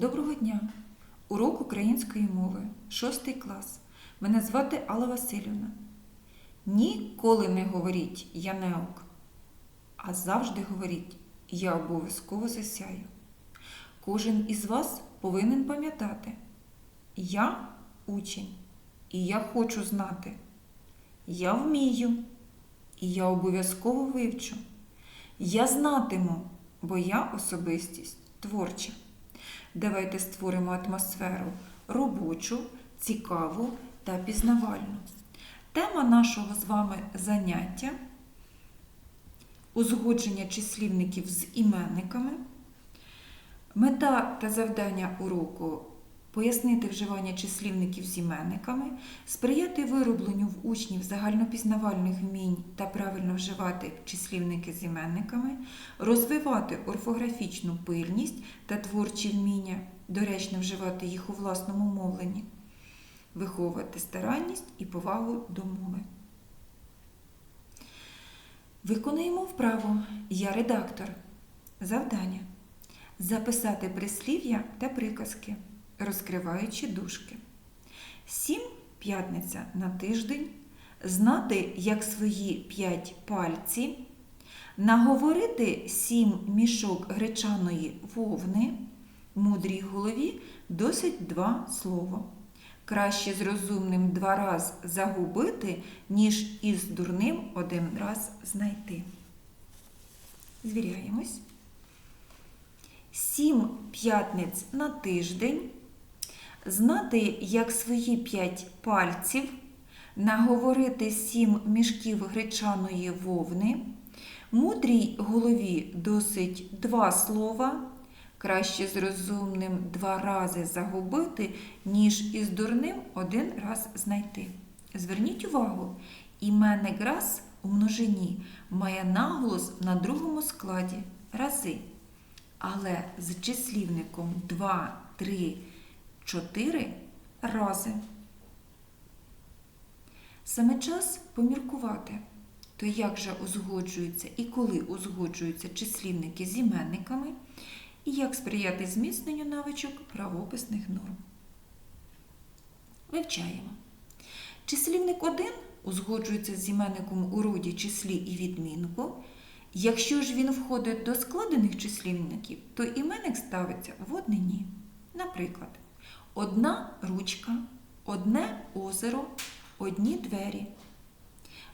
Доброго дня! Урок української мови, 6 клас. Мене звати Алла Васильівна. Ніколи не говоріть я неук, а завжди говоріть я обов'язково засяю. Кожен із вас повинен пам'ятати, я учень, і я хочу знати. Я вмію, і я обов'язково вивчу. Я знатиму, бо я особистість творча. Давайте створимо атмосферу робочу, цікаву та пізнавальну. Тема нашого з вами заняття узгодження числівників з іменниками. Мета та завдання уроку пояснити вживання числівників з іменниками, сприяти виробленню в учнів загальнопізнавальних вмінь та правильно вживати числівники з іменниками, розвивати орфографічну пильність та творчі вміння, доречно вживати їх у власному мовленні, виховувати старанність і повагу до мови. Виконуємо вправу Я редактор. Завдання. Записати прислів'я та приказки, розкриваючи дужки. Сім п'ятниця на тиждень. Знати, як свої п'ять пальці. Наговорити сім мішок гречаної вовни. Мудрій голові досить два слова. Краще з розумним два раз загубити, ніж із дурним один раз знайти. Звіряємось. Сім п'ятниць на тиждень. Знати, як свої п'ять пальців, наговорити сім мішків гречаної вовни, мудрій голові досить два слова. Краще з розумним два рази загубити, ніж із дурним один раз знайти. Зверніть увагу, іменник раз у множині має наголос на другому складі рази. Але з числівником 2, 3, 4 рази. Саме час поміркувати, то як же узгоджуються і коли узгоджуються числівники з іменниками, і як сприяти зміцненню навичок правописних норм. Вивчаємо. Числівник 1 узгоджується з іменником у роді числі і відмінку. Якщо ж він входить до складених числівників, то іменник ставиться в однині. Наприклад, одна ручка, одне озеро, одні двері.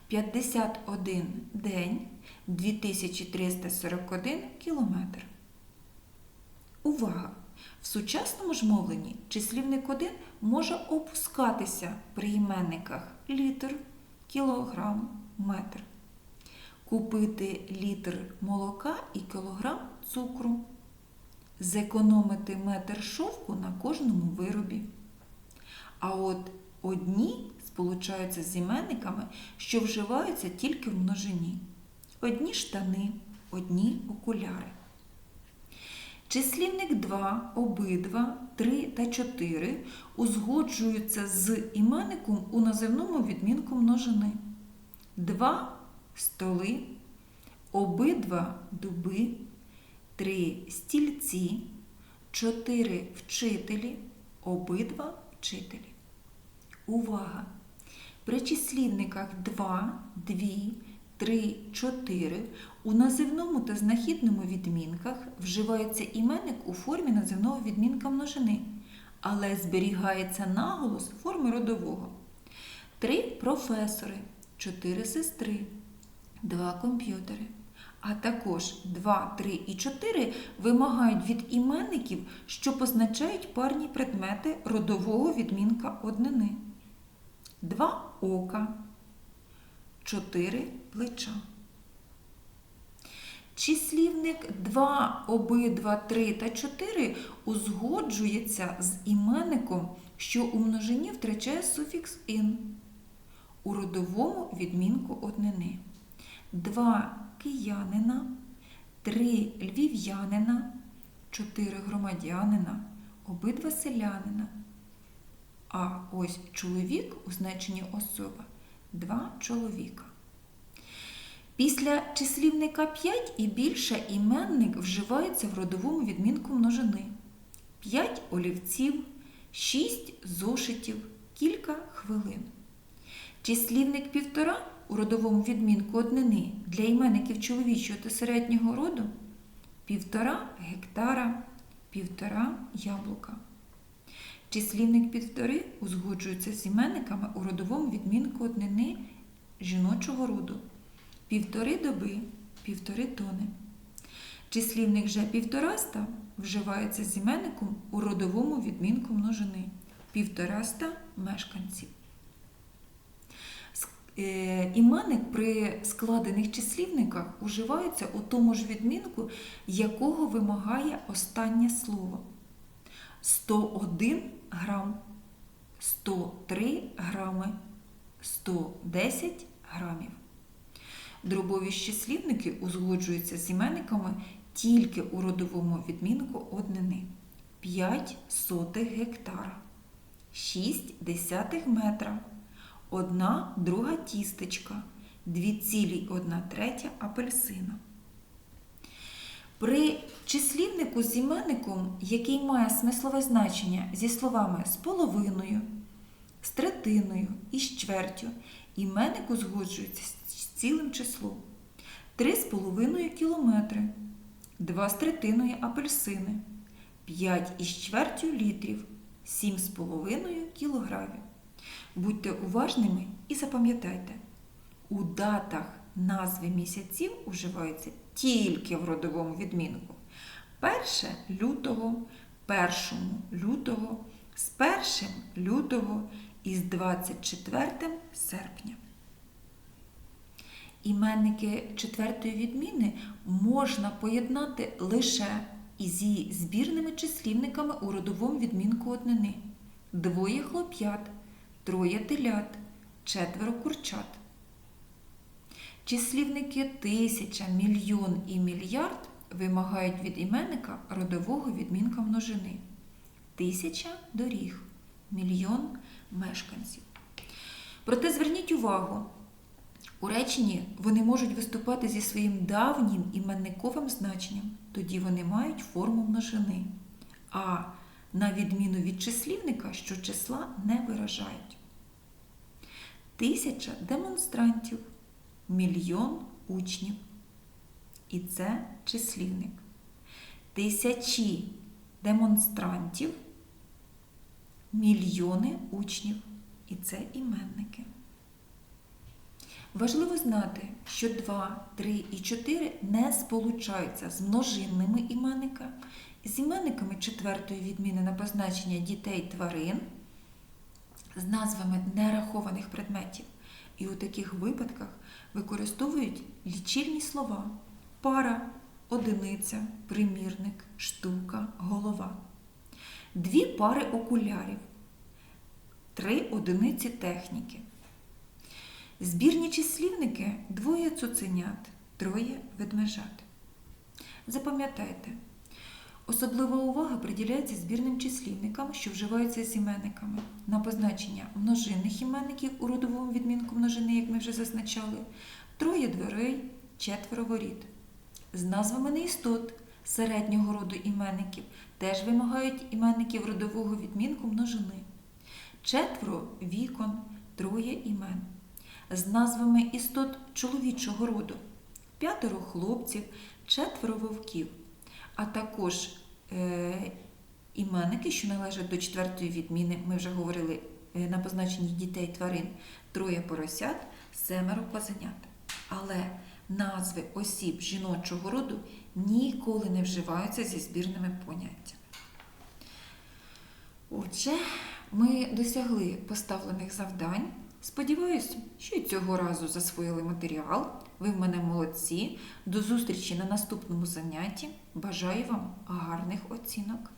51 день, 2341 кілометр. Увага! В сучасному ж мовленні числівник 1 може опускатися при іменниках літр, кілограм, метр. Купити літр молока і кілограм цукру. Зекономити метр шовку на кожному виробі. А от одні сполучаються з іменниками, що вживаються тільки в множині. Одні штани, одні окуляри. Числівник 2, обидва, 3 та 4 узгоджуються з іменником у називному відмінку множини. 2 столи, обидва дуби, 3 стільці, 4 вчителі, обидва вчителі. Увага! При числівниках 2, 2, 3, 4 у називному та знахідному відмінках вживається іменник у формі називного відмінка множини, але зберігається наголос форми родового. Три професори, чотири сестри, два комп'ютери. А також 2, 3 і 4 вимагають від іменників, що позначають парні предмети родового відмінка однини. Два ока, 4 плеча. Числівник 2, обидва, 3 та 4 узгоджується з іменником, що у множині втрачає суфікс ін у родовому відмінку однини. 2 киянина, 3 львів'янина, 4 громадянина, обидва селянина. А ось чоловік у значенні особа два чоловіка. Після числівника 5 і більше іменник вживається в родовому відмінку множини. 5 олівців, 6 зошитів, кілька хвилин. Числівник півтора у родовому відмінку однини для іменників чоловічого та середнього роду півтора гектара, півтора яблука. Числівник півтори узгоджується з іменниками у родовому відмінку однини жіночого роду. Півтори доби, півтори тони. Числівник же півтораста вживається з іменником у родовому відмінку множини. Півтораста мешканців. Е, Іменник при складених числівниках уживається у тому ж відмінку, якого вимагає останнє слово. 101 грам, 103 грами, 110 грамів. Дробові числівники узгоджуються з іменниками тільки у родовому відмінку однини. 5 сотих гектара, 6 десятих метра, 1 друга тістечка, 2,1 третя апельсина. При числівнику з іменником, який має смислове значення зі словами з половиною, з третиною і з чвертю, іменник узгоджується з цілим числом. Три з половиною кілометри, два з третиною апельсини, п'ять із чвертю літрів, сім з половиною кілограмів. Будьте уважними і запам'ятайте, у датах назви місяців уживаються тільки в родовому відмінку. Перше лютого, першому лютого, з першим лютого і з 24 серпня. Іменники четвертої відміни можна поєднати лише її збірними числівниками у родовому відмінку однини. Двоє хлоп'ят, троє телят, четверо курчат. Числівники тисяча, мільйон і мільярд вимагають від іменника родового відмінка множини. Тисяча доріг, мільйон мешканців. Проте зверніть увагу, у реченні вони можуть виступати зі своїм давнім іменниковим значенням, тоді вони мають форму множини. А на відміну від числівника, що числа не виражають. Тисяча демонстрантів, мільйон учнів. І це числівник. Тисячі демонстрантів, мільйони учнів. І це іменники. Важливо знати, що 2, 3 і 4 не сполучаються з множинними іменниками, з іменниками четвертої відміни на позначення дітей тварин, з назвами нерахованих предметів. І у таких випадках використовують лічильні слова пара, одиниця, примірник, штука, голова. Дві пари окулярів, три одиниці техніки. Збірні числівники двоє цуценят, троє ведмежат. Запам'ятайте, особлива увага приділяється збірним числівникам, що вживаються з іменниками на позначення множинних іменників у родовому відмінку множини, як ми вже зазначали, троє дверей, четверо воріт. З назвами неістот середнього роду іменників теж вимагають іменників родового відмінку множини. Четверо вікон, троє імен з назвами істот чоловічого роду, п'ятеро хлопців, четверо вовків, а також е, іменники, що належать до четвертої відміни, ми вже говорили е, на позначенні дітей тварин, троє поросят, семеро козенят. Але назви осіб жіночого роду ніколи не вживаються зі збірними поняттями. Отже, ми досягли поставлених завдань. Сподіваюся, що й цього разу засвоїли матеріал. Ви в мене молодці. До зустрічі на наступному занятті. Бажаю вам гарних оцінок.